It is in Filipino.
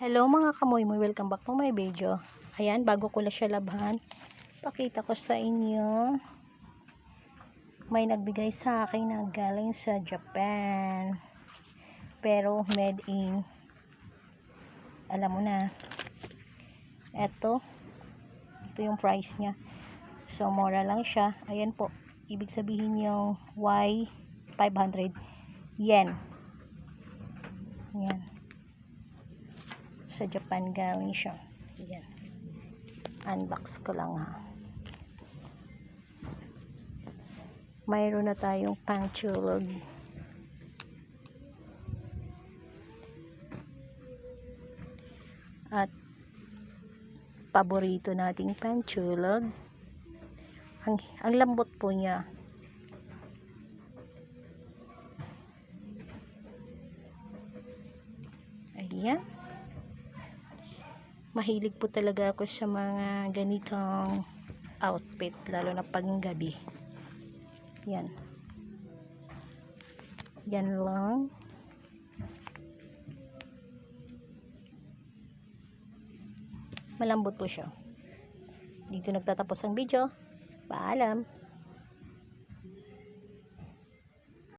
Hello mga kamoy mo, welcome back to my video. Ayan, bago ko na siya labhan, pakita ko sa inyo. May nagbigay sa akin na galing sa Japan. Pero made in, alam mo na, eto, ito yung price niya. So, mura lang siya. Ayan po, ibig sabihin yung Y 500 yen. Ayan sa Japan galing siya. Ayan. Unbox ko lang ha. Mayroon na tayong pangchulog. At paborito nating pangchulog. Ang, ang lambot po niya. Ayan mahilig po talaga ako sa mga ganitong outfit lalo na pag gabi. Yan. Yan lang. Malambot po siya. Dito nagtatapos ang video. Paalam